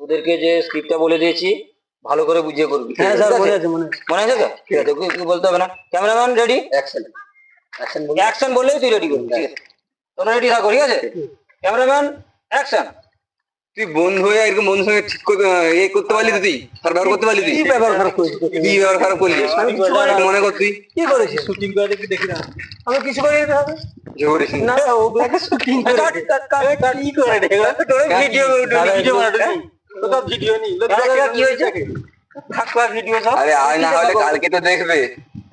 তোদেরকে যে স্ক্রিপ্টটা বলে দিয়েছি ভালো করে বুঝিয়ে করবি। হ্যাঁ স্যার? মনে আছে মনে আছে। মনে আছে তো? ঠিক আছে। কিছু বলতে হবে না? ক্যামেরাম্যান রেডি অ্যাকশন অ্যাকশন বলে অ্যাকশন বললেই তুই রেডি করবি। ঠিক আছে। তোরা রেডি থাকো ঠিক আছে? ক্যামেরাম্যান অ্যাকশন তুই বন্ধু হয়ে এরকম বন্ধুর সঙ্গে ঠিক করতে এ করতে পারলি তুই? আর ব্যবহার করতে পারলি তুই? কি ব্যবহার খারাপ করেছি কি ব্যবহার খারাপ করলি? মনে কর তুই। কি করেছি শুটিং করে দেখি দেখি না। আমি কিছু করে দিতে হবে। না ও ব্ল্যাকে শুটিং করে কাট কাট কাট কি করে রে ভিডিও ভিডিও বানাতে তো ভিডিও নেই। লোক দাদা, দেখে কি হয়েছে? থাকবা ভিডিও সব। আরে আয় না হলে কালকে তো দেখবে।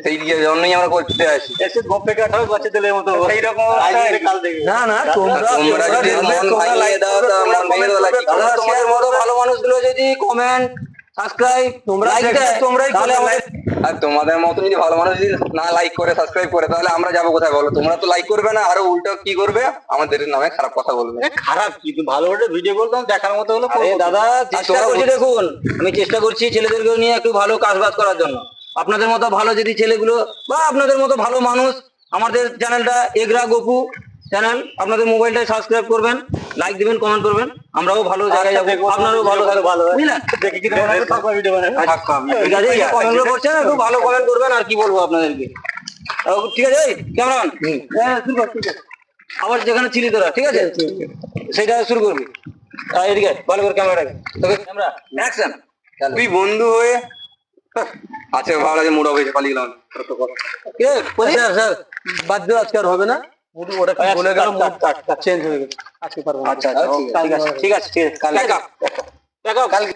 সেই দিয়ে জন্যই আমরা করতে আসি। এসে গপ্পে কাটাও বাচ্চাদের মতো। এইরকম আজকে কাল দেখবে। না না তোমরা তোমরা যদি মন ভাঙিয়ে দাও তো ভেঙে তোমাদের মতো ভালো মানুষগুলো যদি কমেন্ট সাবস্ক্রাইব তোমরা লাইক দেখবে, দেয় তোমরাই তাহলে আর তোমাদের মতো যদি ভালো মানুষ যদি না লাইক করে সাবস্ক্রাইব করে তাহলে আমরা যাব কোথায় বলো? তোমরা তো লাইক করবে না আরও উল্টো কি করবে? আমাদের নামে খারাপ কথা বলবে। খারাপ কিন্তু ভালো করে ভিডিও করতাম দেখার মতো হলো দাদা চেষ্টা করছি দেখুন আমি চেষ্টা করছি ছেলেদেরকে নিয়ে একটু ভালো কাজ বাজ করার জন্য। আপনাদের মতো ভালো যদি ছেলেগুলো বা আপনাদের মতো ভালো মানুষ আমাদের চ্যানেলটা এগরা গোপু চ্যানেল আপনাদের মোবাইলটায় সাবস্ক্রাইব করবেন লাইক দিবেন কমেন্ট করবেন। আমরাও ভালো জায়গায় যাব। আপনারাও ভালো থাকবেন ভালো বুঝলেন? দেখি কি থাকবে ভিডিও বানাবে। ঠিক আছে কমেন্ট করছেন? একটু ভালো কমেন্ট করবেন আর কি বলব আপনাদেরকে? ঠিক আছে ক্যামেরাম্যান? হ্যাঁ আবার যেখানে ছিলি তোরা ঠিক আছে? সেটা শুরু করবি। এদিকে ভালো করে ক্যামেরাটাকে। তোকে ক্যামেরা অ্যাকশন তুই বন্ধু হয়ে আচ্ছা ভালো আছে মুড হয়েছে পালিয়ে গেলাম। স্যার স্যার বাদ দিও আজকে আর হবে না। মুড ওটা কি বলে গেল মুড চেঞ্জ হয়ে গেছে। আজকে পারব আচ্ছা আচ্ছা ঠিক আছে ঠিক আছে ঠিক আছে। কালকে। কালকে।